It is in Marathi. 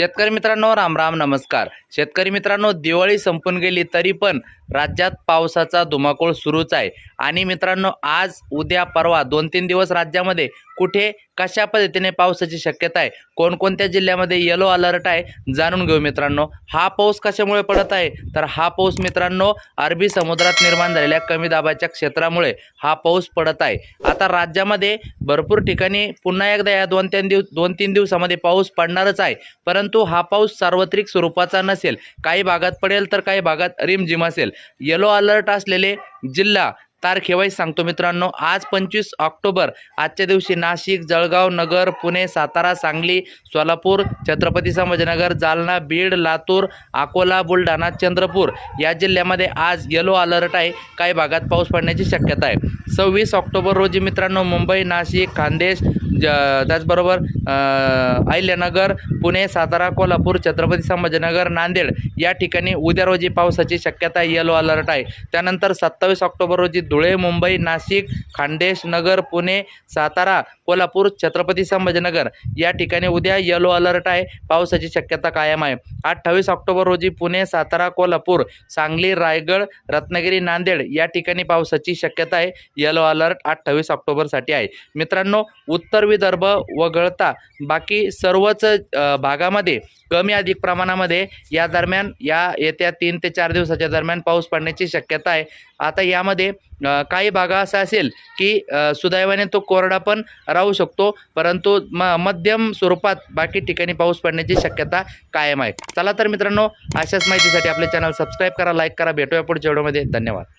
शेतकरी मित्रांनो राम राम नमस्कार. शेतकरी मित्रांनो दिवाळी संपून गेली तरी पण राज्यात पावसाचा धुमाकूळ सुरूच आहे. आणि मित्रांनो आज उद्या परवा दोन तीन दिवस राज्यामध्ये कुठे कशा पद्धतीने पावसाची शक्यता आहे? कोणकोणत्या जिल्ह्यामध्ये येलो अलर्ट आहे? जाणून घेऊ मित्रांनो. हा पाऊस कशामुळे पडत आहे? तर हा पाऊस मित्रांनो अरबी समुद्रात निर्माण झालेल्या कमी दाबाच्या क्षेत्रामुळे हा पाऊस पडत आहे. आता राज्यामध्ये भरपूर ठिकाणी पुन्हा एकदा या दोन तीन दिवस दोन तीन दिवसामध्ये पाऊस पडणारच आहे. परंतु हा पाऊस सार्वत्रिक स्वरूपाचा नसेल. काही भागात पडेल तर काही भागात रिमझिम असेल. येलो अलर्ट असलेले जिल्हा तारखेवाईज सांगतो मित्रांनो आज पंचवीस ऑक्टोबर आजच्या दिवशी नाशिक जळगाव नगर पुणे सातारा सांगली सोलापूर छत्रपती संभाजीनगर जालना बीड लातूर अकोला बुलढाणा चंद्रपूर या जिल्ह्यामध्ये आज येलो अलर्ट आहे. काही भागात पाऊस पडण्याची शक्यता आहे. सव्वीस ऑक्टोबर रोजी मित्रांनो मुंबई नाशिक खानदेश ज त्याचबरोबर अहिल्यानगर पुणे सातारा कोल्हापूर छत्रपती संभाजीनगर नांदेड या ठिकाणी उद्या रोजी पावसाची शक्यता येलो अलर्ट आहे. त्यानंतर सत्तावीस ऑक्टोबर रोजी धुळे मुंबई नाशिक खानदेश नगर पुणे सातारा कोल्हापूर छत्रपती संभाजीनगर या ठिकाणी उद्या येलो अलर्ट आहे. पावसाची शक्यता कायम आहे. अठ्ठावीस ऑक्टोबर रोजी पुणे सातारा कोल्हापूर सांगली रायगड रत्नागिरी नांदेड या ठिकाणी पावसाची शक्यता आहे. येलो अलर्ट अठ्ठावीस ऑक्टोबरसाठी आहे. मित्रांनो उत्तर विदर्भ वगळता बाकी सर्वच भागामध्ये कमी अधिक प्रमाणामध्ये या दरम्यान या येत्या तीन ते चार दिवसाच्या दरम्यान पाऊस पडण्याची शक्यता आहे. आता यामध्ये काही भागा असा असेल की सुदैवाने तो कोरडा पण राहू शकतो परंतु म मध्यम स्वरूपात बाकी ठिकाणी पाऊस पडण्याची शक्यता कायम आहे. चला तर मित्रांनो अशाच माहितीसाठी आपले चॅनल सबस्क्राईब करा लाईक करा भेटूया पुढच्या व्हिडिओमध्ये. धन्यवाद.